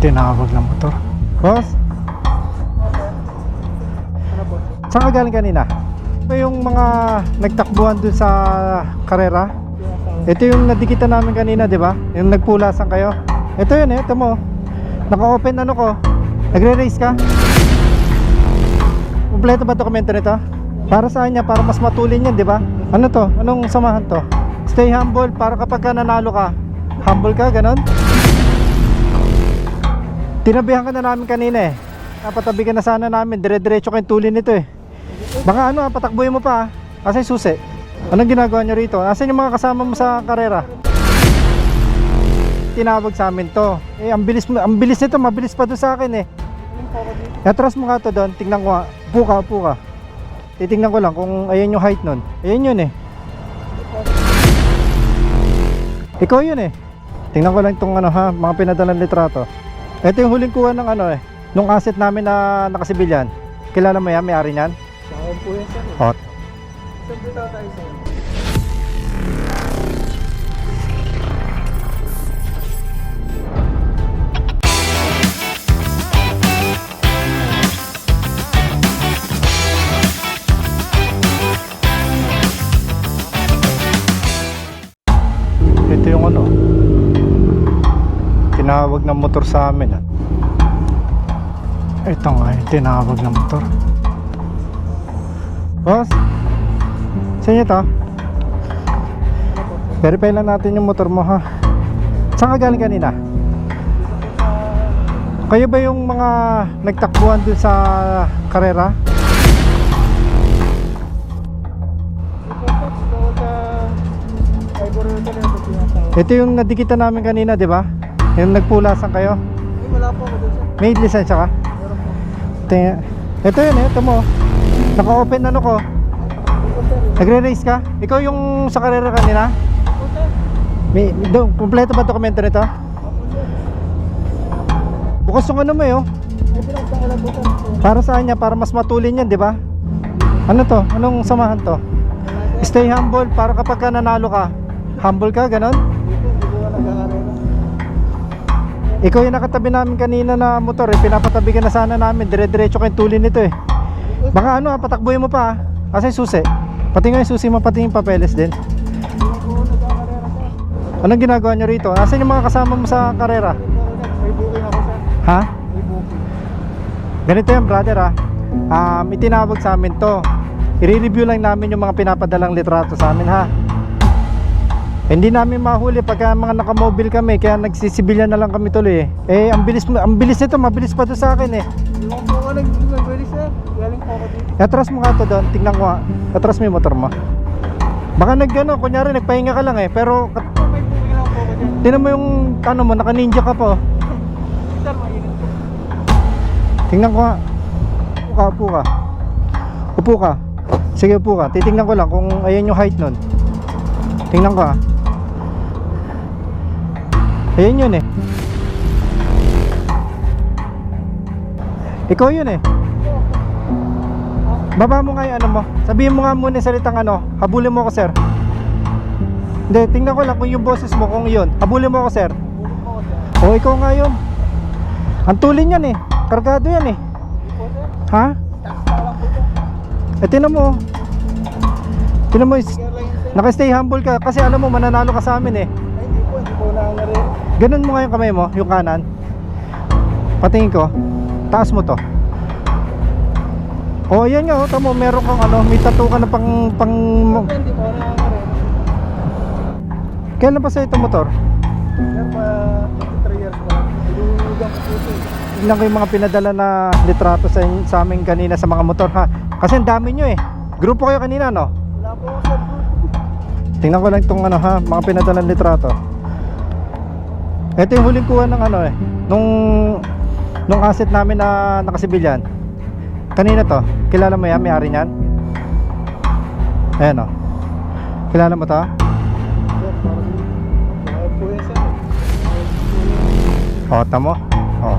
tinawag ng motor. Boss? Saan ka galing kanina? Ito yung mga nagtakbuhan dun sa karera. Ito yung nadikitan namin kanina, di ba? Yung nagpulasan kayo. Ito yun eh, ito mo. Naka-open ano ko. Nagre-race ka? Kompleto ba dokumento nito? Para sa kanya, para mas matulin yan, di ba? Ano to? Anong samahan to? Stay humble, para kapag ka nanalo ka, humble ka, ganon? Tinabihan ka na namin kanina eh. Napatabi ka na sana namin, dire-diretso kayong tulin nito eh. Baka ano, ah, patakbuhin mo pa ah. Kasi susi. Anong ginagawa nyo rito? Asan yung mga kasama mo sa karera? Tinawag sa amin to. Eh, ang bilis, ang bilis nito, mabilis pa doon sa akin eh. Atras mo nga to doon, tingnan ko nga. Upo ka, upo ka. Titingnan ko lang kung ayan yung height nun. Ayan yun eh. Ikaw yun eh. Tingnan ko lang itong ano ha, mga pinadalang litrato. Ito yung huling kuha ng ano eh, nung asset namin na nakasibilyan. Kilala mo yan, may-ari niyan? Sa akin po yan sir. Hot. Saan po tayo sir? Tinawag ng motor sa amin ah. Ito nga tinawag ng motor. Boss, sa inyo to? Verify lang natin yung motor mo ha. Saan ka galing kanina? Kayo ba yung mga nagtakbuhan dun sa karera? Ito ito ito ito. Ito yung nadikitan namin kanina, di ba? Yung nagpulasan kayo. Ay, wala po ako dun. May lisensya ka? Meron po. Tingnan. Ito yun eh, ito mo. Naka-open ano ko. Nagre-race ka? Ikaw yung sa karera kanina? May, do, kompleto ba dokumento nito? Bukas yung ano mo eh, oh. Po. Para sa kanya, para mas matulin yan, di ba? Ano to? Anong samahan to? Stay humble, para kapag ka nanalo ka, humble ka, ganon? Dito, hindi ko. Ikaw yung nakatabi namin kanina na motor eh, pinapatabi ka na sana namin, dire-diretso kayong tulin nito eh. Baka ano, ah, patakbuhin mo pa ah. Kasi susi. Pati nga yung susi mo, pati yung papeles din. Anong ginagawa nyo rito? Asan yung mga kasama mo sa karera? May booking ako sir. Ha? May booking. Ganito yan brother ha. Um, itinawag sa amin to. I-review lang namin yung mga pinapadalang litrato sa amin ha. Hindi namin mahuli pagka mga nakamobil kami kaya nagsisibilyan na lang kami tuloy eh. Eh ang bilis ang bilis nito, mabilis pa to sa akin eh. Hindi ko nag- nag-ready sir. Galing po ako dito. Atras mo nga to doon, tingnan ko nga. Atras mo yung motor mo. Baka nagano, kunyari nagpahinga ka lang eh, pero tingnan mo yung ano mo, naka ninja ka po. Po. Tingnan ko nga. Upo ka, upo ka. Upo ka. Sige, upo ka. Titingnan ko lang kung ayan yung height nun. Tingnan ko ha. Ayan yun eh. Ikaw yun eh. Baba mo nga yung ano mo. Sabihin mo nga muna yung salitang ano. Habulin mo ako sir. Hindi, tingnan ko lang kung yung boses mo kung yun. Habulin mo ako sir. O ikaw nga yun. Ang tulin yan eh. Kargado yan eh. Ha? Eh tinan mo. Tinan mo, naka-stay humble ka kasi alam mo mananalo ka sa amin eh. Ay, hindi po. Hindi po nangyari. Ganun mo nga yung kamay mo, yung kanan. Patingin ko. Taas mo to. Oh, yan nga, oh, tamo, meron kang ano, may tattoo ka na pang pang. Kailan pa sa ito motor? Sir, pa 23 years pa po. Tingnan ko yung mga pinadala na litrato sa, sa amin kanina sa mga motor ha. Kasi ang dami nyo eh. Grupo kayo kanina no? Wala po sir. Tingnan ko lang itong ano ha, mga pinadalang litrato. Ito yung huling kuha ng ano eh, nung nung asset namin na nakasibilyan. Kanina to, kilala mo yan, may-ari niyan? Ayan o. Kilala mo to? Sir, parang Bakit po yan sir? O, tamo. O.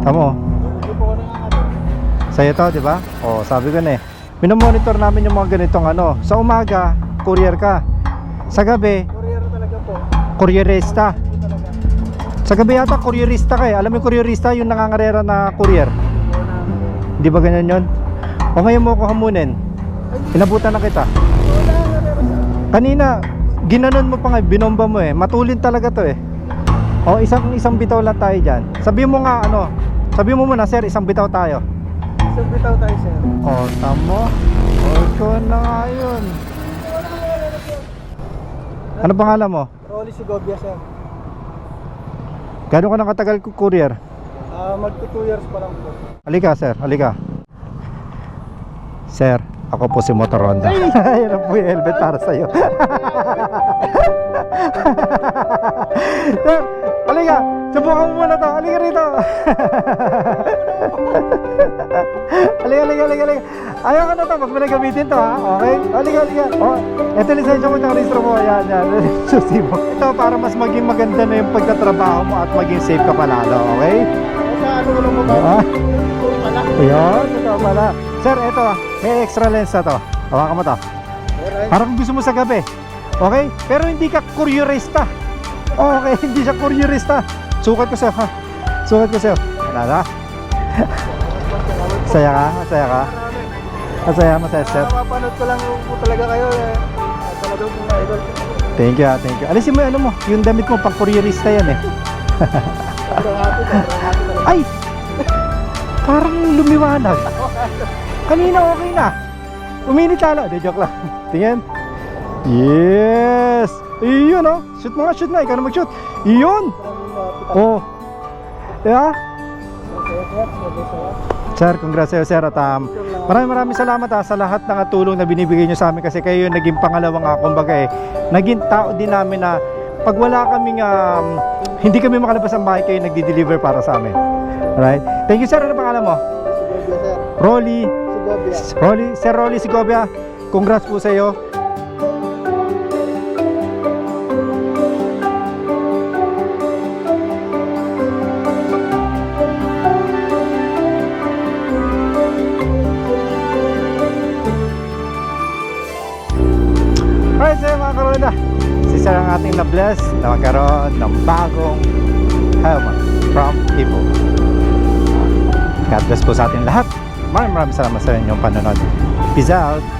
Tamo. Sa'yo to, di ba? O, sabi ko na eh. Minomonitor namin yung mga ganitong ano. Sa umaga, courier ka. Sa gabi, Courier talaga po. courierista. Sa gabi yata, kuryerista ka eh. Alam mo yung kuryerista, yung nangangarera na courier. Di ba ganyan yon? O ngayon mo ko hamunin. Inabutan na kita. Kanina, ginanon mo pa nga, binomba mo eh. Matulin talaga to eh. O isang isang bitaw lang tayo dyan. Sabi mo nga ano, sabi mo muna sir, isang bitaw tayo. Isang bitaw tayo, sir. O, tamo. O, ikaw na nga yun. Ano pangalan mo? Rolly Segovia, sir. Gano'n ka nang katagal ko courier? Ah, magto 2 years pa lang po. Halika sir, halika. Sir, ako po si Motor Honda. Yan po yung helmet para sa'yo. sir, halika. Subukan mo muna to. Halika rito. halika, halika, halika, halika. Ayaw ka na to. Huwag mo na gamitin to ha. Okay? Halika, halika. Oh, ito lisensya mo ng registro mo. Yan, yan. Susi mo. Ito para mas maging maganda na yung pagtatrabaho mo at maging safe ka palalo. Okay? Sa ano lang mo ba? Kung pala. Ayan, ito pala. Sir, ito. May extra lens na to. Hawakan mo to. Alright. Parang gusto mo sa gabi. Okay? Pero hindi ka kuryerista. Okay, hindi siya kuryerista. Sukat ko sa'yo ha. Sukat ko sa'yo. Wala na. Masaya ka? Masaya ka? Masaya, masaya sir. Napapanood ko lang po talaga kayo eh. Talagang mga idol. Thank you ha, thank you. Alisin mo yung ano mo. Yung damit mo, pang kuryerista yan eh. Ay! Parang lumiwanag. Kanina okay na. Uminit lalo. Di, joke lang. Tingin. Yes! Iyon oh. Shoot mo nga, shoot na. Ikaw na mag-shoot. Iyon! Oh. Yeah? Masaya, sir. Masaya, sir. Congrats sa'yo sir at um, maraming maraming salamat ha, sa lahat ng tulong na binibigay nyo sa amin kasi kayo yung naging pangalawang nga kumbaga eh, naging tao din namin na pag wala kaming um, hindi kami makalabas ng bahay kayo nagdi-deliver para sa amin. Alright? Thank you sir, ano pangalan mo? Rolly Segovia. Rolly, Sir Rolly Segovia, congrats po sa iyo. Karoda. Si Sir ating na-bless na magkaroon ng bagong helmet from people. God bless po sa ating lahat. Maraming maraming salamat sa inyong panonood. Peace out!